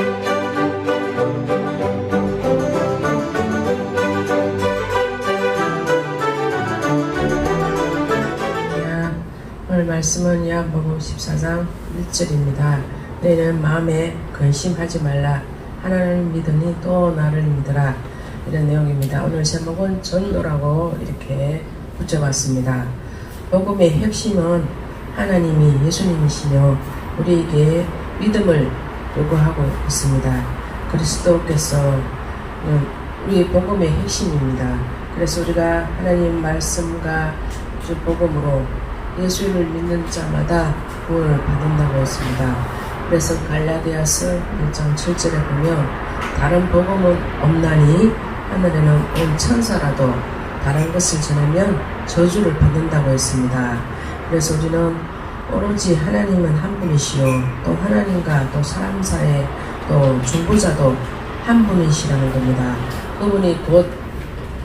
야, 오늘 말씀은 야복음 14장 1절입니다. 너희는 마음에 근심하지 말라. 하나님을 믿으니 또 나를 믿으라. 이런 내용입니다. 오늘 제목은 전도라고 이렇게 붙여봤습니다. 복음의 핵심은 하나님이 예수님이시며 우리에게 믿음을 요구하고 있습니다. 그리스도께서 우리 복음의 핵심입니다. 그래서 우리가 하나님 말씀과 주 복음으로 예수를 믿는 자마다 구원을 받는다고 했습니다. 그래서 갈라디아서 1장 7절에 보면 다른 복음은 없나니 하늘에는 온 천사라도 다른 것을 전하면 저주를 받는다고 했습니다. 그래서 우리는 오로지 하나님은 한 분이시요 또 하나님과 또 사람 사이에 또 중보자도 한 분이시라는 겁니다. 그분이 곧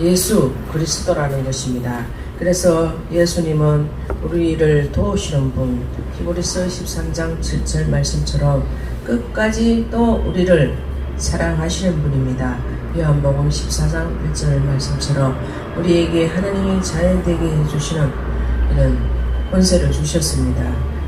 예수 그리스도라는 것입니다. 그래서 예수님은 우리를 도우시는 분, 히브리서 13장 7절 말씀처럼 끝까지 또 우리를 사랑하시는 분입니다. 요한복음 14장 1절 말씀처럼 우리에게 하나님이 자연되게 해주시는 이런 권세를 주셨습니다.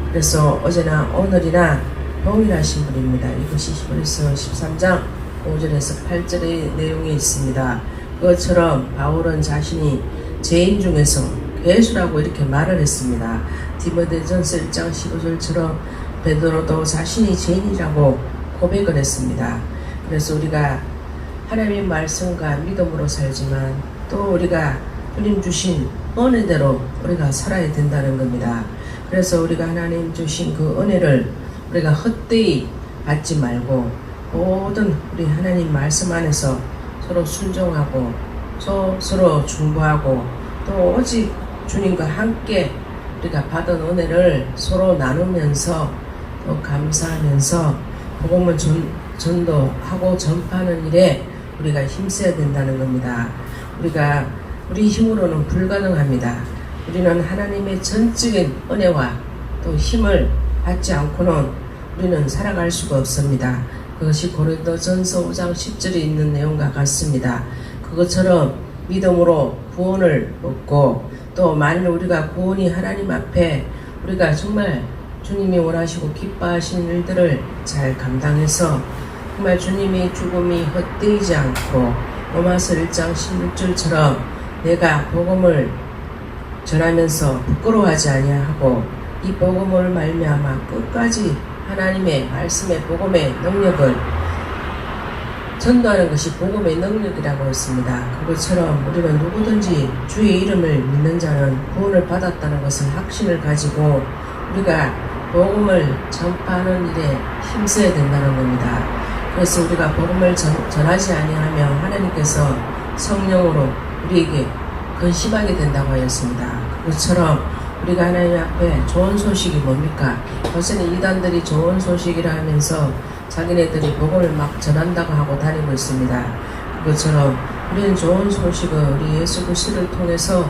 그래서 어제나 오늘이나 동일하신 분입니다. 이것이 히브리서 13장 5절에서 8절의 내용이 있습니다. 그것처럼 바울은 자신이 죄인 중에서 괴수라고 이렇게 말을 했습니다. 디모데전서 1장 15절처럼 베드로도 자신이 죄인이라고 고백을 했습니다. 그래서 우리가 하나님의 말씀과 믿음으로 살지만 또 우리가 주님 주신 은혜대로 우리가 살아야 된다는 겁니다. 그래서 우리가 하나님 주신 그 은혜를 우리가 헛되이 받지 말고 모든 우리 하나님 말씀 안에서 서로 순종하고 서, 서로 중보하고 또 오직 주님과 함께 우리가 받은 은혜를 서로 나누면서 또 감사하면서 복음을 전, 전도하고 전파하는 일에 우리가 힘써야 된다는 겁니다. 우리가 우리 힘으로는 불가능합니다. 우리는 하나님의 전적인 은혜와 또 힘을 받지 않고는 우리는 살아갈 수가 없습니다. 그것이 고린도 전서 5장 10절에 있는 내용과 같습니다. 그것처럼 믿음으로 구원을 얻고 또 만일 우리가 구원이 하나님 앞에 우리가 정말 주님이 원하시고 기뻐하시는 일들을 잘 감당해서 정말 주님의 죽음이 헛되지 않고 로마서 1장 16절처럼 내가 복음을 전하면서 부끄러워하지 아니하고 이 복음을 말미암아 끝까지 하나님의 말씀의 복음의 능력을 전도하는 것이 복음의 능력이라고 했습니다. 그것처럼 우리는 누구든지 주의 이름을 믿는 자는 구원을 받았다는 것을 확신을 가지고 우리가 복음을 전파하는 일에 힘써야 된다는 겁니다. 그래서 우리가 복음을 전, 전하지 아니하면 하나님께서 성령으로 우리에게 근심하게 된다고 하였습니다. 그것처럼 우리가 하나님 앞에 좋은 소식이 뭡니까? 요새는 이단들이 좋은 소식이라 하면서 자기네들이 복음을 막 전한다고 하고 다니고 있습니다. 그것처럼 우리는 좋은 소식을 우리 예수 그리스도를 통해서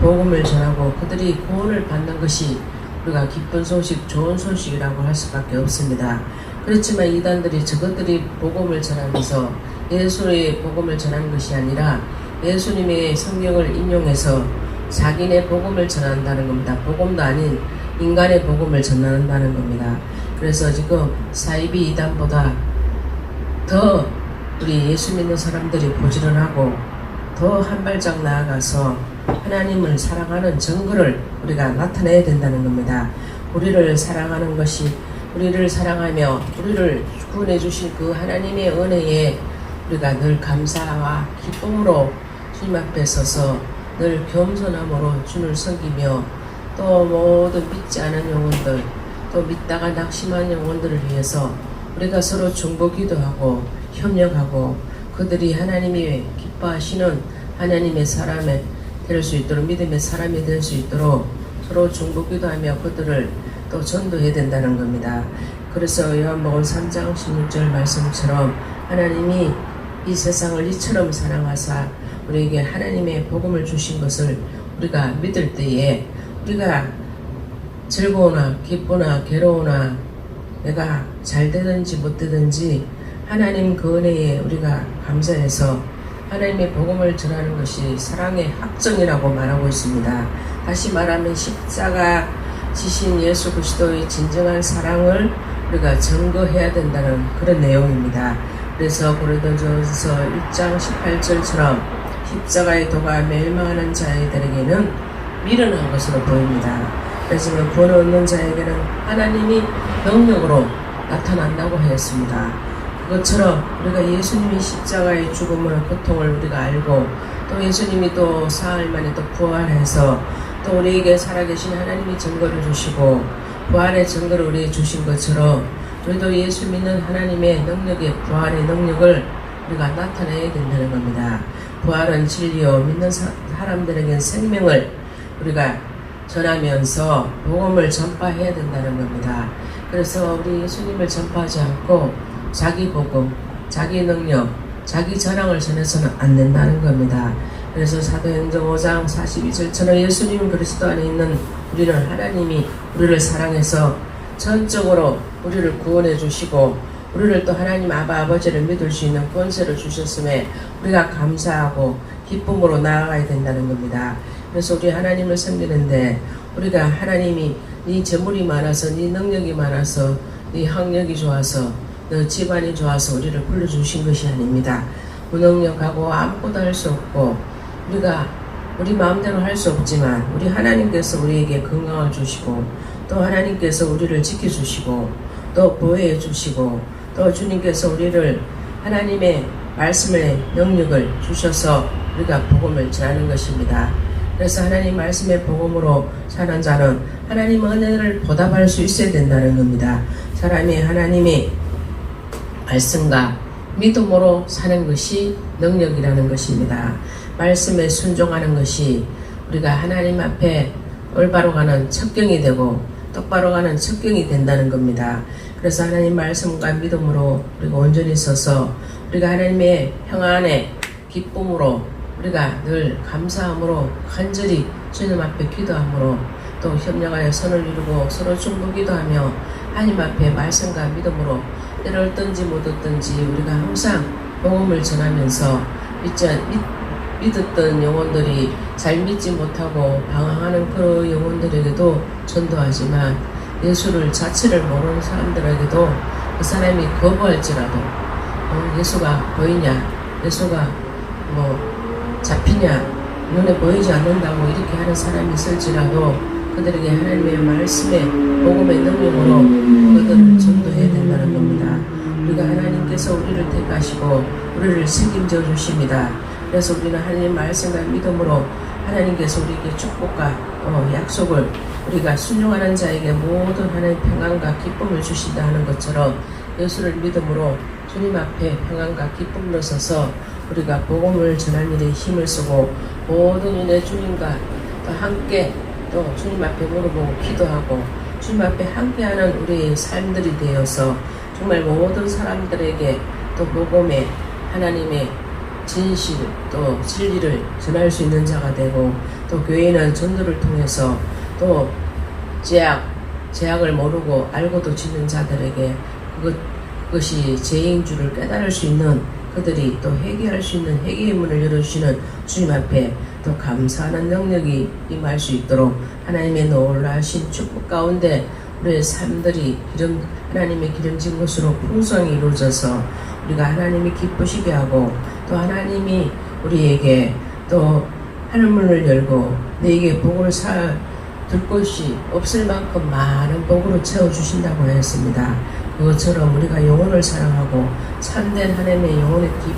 복음을 전하고 그들이 구원을 받는 것이 우리가 기쁜 소식, 좋은 소식이라고 할 수밖에 없습니다. 그렇지만 이단들이 저것들이 복음을 전하면서 예수의 복음을 전하는 것이 아니라 예수님의 성경을 인용해서 자기네 복음을 전한다는 겁니다. 복음도 아닌 인간의 복음을 전한다는 겁니다. 그래서 지금 사이비 이단보다 더 우리 예수 믿는 사람들이 부지런하고 더 한 발짝 나아가서 하나님을 사랑하는 증거를 우리가 나타내야 된다는 겁니다. 우리를 사랑하는 것이 우리를 사랑하며 우리를 구원해 주신 그 하나님의 은혜에 우리가 늘 감사와 기쁨으로 주님 앞에 서서 늘 겸손함으로 주를 섬기며 또 모든 믿지 않은 영혼들 또 믿다가 낙심한 영혼들을 위해서 우리가 서로 중보기도 하고 협력하고 그들이 하나님이 기뻐하시는 하나님의 사람이 될수 있도록 믿음의 사람이 될 수 있도록 서로 중보기도 하며 그들을 또 전도해야 된다는 겁니다. 그래서 요한복음 3장 16절 말씀처럼 하나님이 이 세상을 이처럼 사랑하사 우리에게 하나님의 복음을 주신 것을 우리가 믿을 때에 우리가 즐거우나 기쁘나 괴로우나 내가 잘 되든지 못 되든지 하나님 그 은혜에 우리가 감사해서 하나님의 복음을 전하는 것이 사랑의 확정이라고 말하고 있습니다. 다시 말하면 십자가 지신 예수 그리스도의 진정한 사랑을 우리가 증거해야 된다는 그런 내용입니다. 그래서 고린도전서 1장 18절처럼 십자가의 도가 멸망하는 자들에게는 미련한 것으로 보입니다. 하지만 구원 얻는 자에게는 하나님이 능력으로 나타난다고 하였습니다. 그것처럼 우리가 예수님이 십자가의 죽음을 고통을 우리가 알고 또 예수님이 또 사흘 만에 또 부활해서 또 우리에게 살아계신 하나님이 증거를 주시고 부활의 증거를 우리에게 주신 것처럼 우리도 예수 믿는 하나님의 능력의 부활의 능력을 우리가 나타내야 된다는 겁니다. 부활은 진리요 믿는 사, 사람들에겐 생명을 우리가 전하면서 복음을 전파해야 된다는 겁니다. 그래서 우리 예수님을 전파하지 않고 자기 복음, 자기 능력, 자기 자랑을 전해서는 안 된다는 겁니다. 그래서 사도행전 5장 42절처럼 예수님 그리스도 안에 있는 우리는 하나님이 우리를 사랑해서 전적으로 우리를 구원해 주시고 우리를 또 하나님 아바 아버지를 믿을 수 있는 권세를 주셨음에 우리가 감사하고 기쁨으로 나아가야 된다는 겁니다. 그래서 우리 하나님을 섬기는데 우리가 하나님이 네 재물이 많아서 네 능력이 많아서 네 학력이 좋아서 너 집안이 좋아서 우리를 불러주신 것이 아닙니다. 무능력하고 아무것도 할 수 없고 우리가 우리 마음대로 할 수 없지만 우리 하나님께서 우리에게 건강을 주시고 또 하나님께서 우리를 지켜주시고 또 보호해 주시고 또 주님께서 우리를 하나님의 말씀의 영역을 주셔서 우리가 복음을 전하는 것입니다. 그래서 하나님 말씀의 복음으로 사는 자는 하나님 은혜를 보답할 수 있어야 된다는 겁니다. 사람이 하나님의 말씀과 믿음으로 사는 것이 능력이라는 것입니다. 말씀에 순종하는 것이 우리가 하나님 앞에 올바로 가는 척경이 되고 똑바로 가는 척경이 된다는 겁니다. 그래서 하나님 말씀과 믿음으로 우리가 온전히 서서 우리가 하나님의 평안에 기쁨으로 우리가 늘 감사함으로 간절히 주님 앞에 기도함으로 또 협력하여 선을 이루고 서로 중보기도 하며 하나님 앞에 말씀과 믿음으로 때를 얻든지 못 얻든지 우리가 항상 복음을 전하면서 믿지, 믿, 믿었던 영혼들이 잘 믿지 못하고 방황하는 그 영혼들에게도 전도하지만 예수를 자체를 모르는 사람들에게도 그 사람이 거부할지라도 어, 예수가 보이냐 예수가 뭐 잡히냐 눈에 보이지 않는다고 이렇게 하는 사람이 있을지라도 그들에게 하나님의 말씀의 복음의 능력으로 그들을 전도해야 된다는 겁니다. 우리가 하나님께서 우리를 택하시고 우리를 책임져 주십니다. 그래서 우리는 하나님 말씀과 믿음으로 하나님께서 우리에게 축복과 어, 약속을 우리가 순종하는 자에게 모든 하나님의 평안과 기쁨을 주신다 하는 것처럼 예수를 믿음으로 주님 앞에 평안과 기쁨으로 서서 우리가 복음을 전할 일에 힘을 쓰고 모든 은혜 주님과 또 함께 또 주님 앞에 물어보고 기도하고 주님 앞에 함께하는 우리의 삶들이 되어서 정말 모든 사람들에게 또 복음의 하나님의 진실 또 진리를 전할 수 있는 자가 되고 또 교회는 전도를 통해서 또 제약 제약을 모르고 알고도 짓는 자들에게 그것 그것이 죄인 줄을 깨달을 수 있는 그들이 또 회개할 수 있는 회개의 문을 열어주시는 주님 앞에 또 감사하는 능력이 임할 수 있도록 하나님의 놀라신 축복 가운데 우리의 삶들이 기름, 하나님의 기름진 것으로 풍성히 이루어져서 우리가 하나님이 기쁘시게 하고 또 하나님이 우리에게 또 하늘문을 열고 내게 복을 사, 둘 것이 없을 만큼 많은 복으로 채워주신다고 하였습니다. 그것처럼 우리가 영혼을 사랑하고 참된 하나님의 영혼의 기,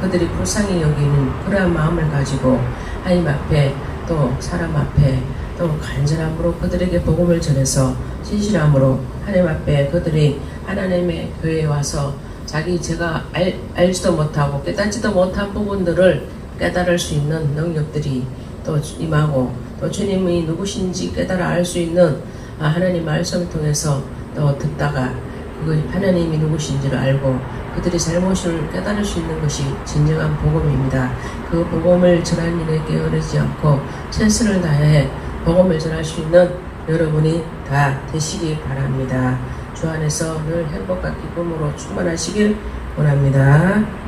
그들이 불쌍히 여기는 그러한 마음을 가지고 하나님 앞에 또 사람 앞에 또 간절함으로 그들에게 복음을 전해서 진실함으로 하나님 앞에 그들이 하나님의 교회에 와서 자기 제가 알, 알지도 못하고 깨닫지도 못한 부분들을 깨달을 수 있는 능력들이 또 임하고 또 주님이 누구신지 깨달아 알 수 있는 아, 하나님 말씀을 통해서 또 듣다가 그 하나님이 누구신지를 알고 그들이 잘못을 깨달을 수 있는 것이 진정한 복음입니다. 그 복음을 전할 일에 게으르지 않고 최선을 다해 복음을 전할 수 있는 여러분이 다 되시기 바랍니다. 주 안에서 늘 행복과 기쁨으로 충만하시길 원합니다.